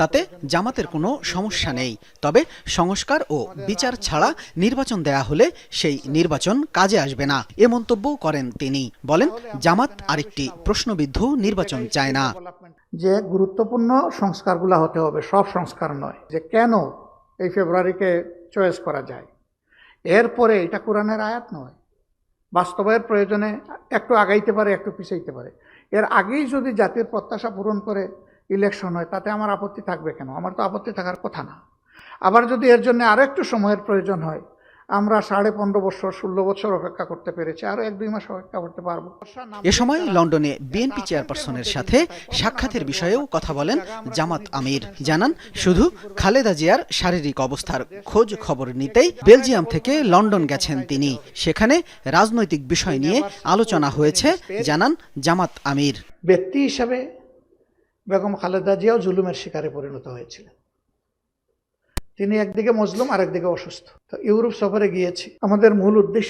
তাতে জামাতের কোনো সমস্যা নেই। তবে সংস্কার ও বিচার ছাড়া নির্বাচন দেয়া হলে সেই নির্বাচন কাজে আসবে না, এ মন্তব্য করেন তিনি। বলেন, জামাত আরেকটি প্রশ্নবিদ্ধ নির্বাচন চায় না। যে গুরুত্বপূর্ণ সংস্কারগুলো হতে হবে, সব সংস্কার নয়, যে কেন এই ফেব্রুয়ারিকে চয়েস করা যায়। এরপরে এটা কোরআনের আয়াত নয়, বাস্তবায়ের প্রয়োজনে একটু আগাইতে পারে, একটু পিছাইতে পারে। এর আগেই যদি জাতির প্রত্যাশা পূরণ করে ইলেকশন হয় তাতে আমার আপত্তি থাকবে কেন? আমার তো আপত্তি থাকার কথা না। আবার যদি এর জন্য আরও একটু সময়ের প্রয়োজন হয় আমরা সাড়ে পনেরো বছর ষোলো বছর অপেক্ষা করতে পেরেছি আরও এক দুই মাস অপেক্ষা করতে পারব। এ সময় লন্ডনে বিএনপি চেয়ারপারসনের সাথে সাক্ষাতের বিষয়েও কথা বলেন জামাত আমির। জানান শুধু খালেদা জিয়ার শারীরিক অবস্থার খোঁজ খবর নিতেই বেলজিয়াম থেকে লন্ডন গেছেন তিনি। সেখানে রাজনৈতিক বিষয় নিয়ে আলোচনা হয়েছে জানান জামাত আমির। ব্যক্তি হিসাবে বেগম খালেদা জিয়াও জুলুমের শিকারে পরিণত হয়েছিলেন। তিনি একদিকে মজলুম আর একদিকে অসুস্থ। তো ইউরোপ সফরে গিয়েছি। আমাদের মূল উদ্দেশ্য